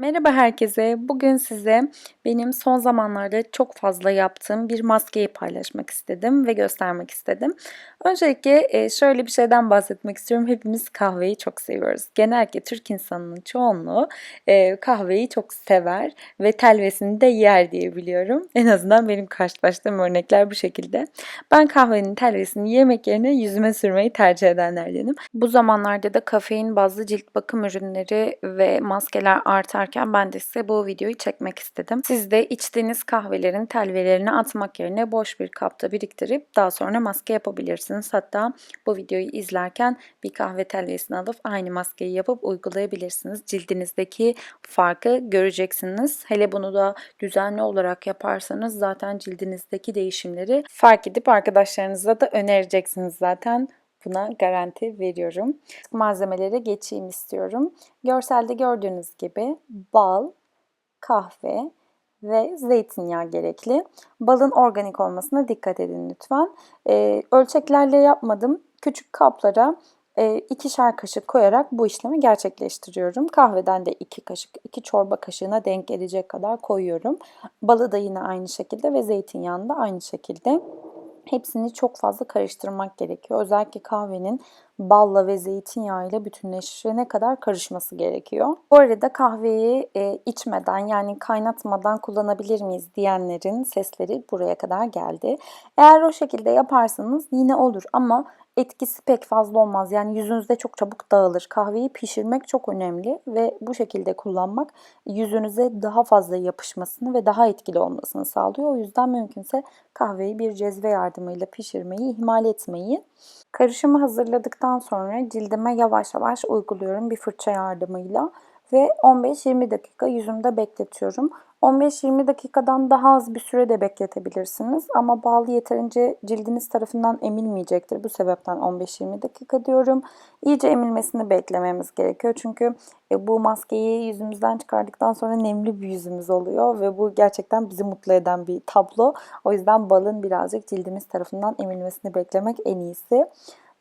Merhaba herkese. Bugün size benim son zamanlarda çok fazla yaptığım bir maskeyi paylaşmak istedim ve göstermek istedim. Öncelikle e, şöyle bir şeyden bahsetmek istiyorum. Hepimiz kahveyi çok seviyoruz. Genellikle Türk insanının çoğunluğu e, kahveyi çok sever ve telvesini de yer diye biliyorum. En azından benim karşılaştığım örnekler bu şekilde. Ben kahvenin telvesini yemek yerine yüzüme sürmeyi tercih edenlerdenim. Bu zamanlarda da kafein bazlı cilt bakım ürünleri ve maskeler artarken ben de size bu videoyu çekmek istedim. Siz de içtiğiniz kahvelerin telvelerini atmak yerine boş bir kapta biriktirip daha sonra maske yapabilirsiniz. Hatta bu videoyu izlerken bir kahve telvesini alıp aynı maskeyi yapıp uygulayabilirsiniz. Cildinizdeki farkı göreceksiniz. Hele bunu da düzenli olarak yaparsanız zaten cildinizdeki değişimleri fark edip arkadaşlarınıza da önereceksiniz zaten. Buna garanti veriyorum. Malzemelere geçeyim istiyorum. Görselde gördüğünüz gibi bal, kahve ve zeytinyağı gerekli. Balın organik olmasına dikkat edin lütfen. Ee, ölçeklerle yapmadım. Küçük kaplara e, ikişer kaşık koyarak bu işlemi gerçekleştiriyorum. Kahveden de iki kaşık, iki çorba kaşığına denk gelecek kadar koyuyorum. Balı da yine aynı şekilde ve zeytinyağını da aynı şekilde. Hepsini çok fazla karıştırmak gerekiyor. Özellikle kahvenin balla ve zeytinyağıyla bütünleşene kadar karışması gerekiyor. Bu arada kahveyi e, içmeden yani kaynatmadan kullanabilir miyiz diyenlerin sesleri buraya kadar geldi. Eğer o şekilde yaparsanız yine olur ama etkisi pek fazla olmaz. Yani yüzünüzde çok çabuk dağılır. Kahveyi pişirmek çok önemli ve bu şekilde kullanmak yüzünüze daha fazla yapışmasını ve daha etkili olmasını sağlıyor. O yüzden mümkünse kahveyi bir cezve yardımıyla pişirmeyi ihmal etmeyin. Karışımı hazırladıktan sonra cildime yavaş yavaş uyguluyorum bir fırça yardımıyla ve 15-20 dakika yüzümde bekletiyorum. 15-20 dakikadan daha az bir süre de bekletebilirsiniz ama bal yeterince cildiniz tarafından emilmeyecektir. Bu sebepten 15-20 dakika diyorum. İyice emilmesini beklememiz gerekiyor çünkü e, bu maskeyi yüzümüzden çıkardıktan sonra nemli bir yüzümüz oluyor ve bu gerçekten bizi mutlu eden bir tablo. O yüzden balın birazcık cildimiz tarafından emilmesini beklemek en iyisi.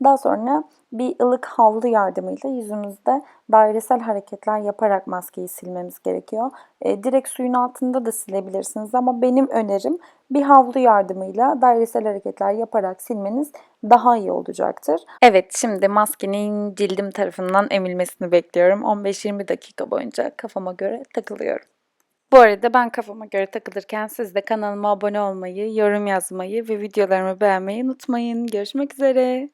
Daha sonra bir ılık havlu yardımıyla yüzümüzde dairesel hareketler yaparak maskeyi silmemiz gerekiyor. E, direkt suyun altında da silebilirsiniz ama benim önerim bir havlu yardımıyla dairesel hareketler yaparak silmeniz daha iyi olacaktır. Evet şimdi maskenin cildim tarafından emilmesini bekliyorum. 15-20 dakika boyunca kafama göre takılıyorum. Bu arada ben kafama göre takılırken siz de kanalıma abone olmayı, yorum yazmayı ve videolarımı beğenmeyi unutmayın. Görüşmek üzere.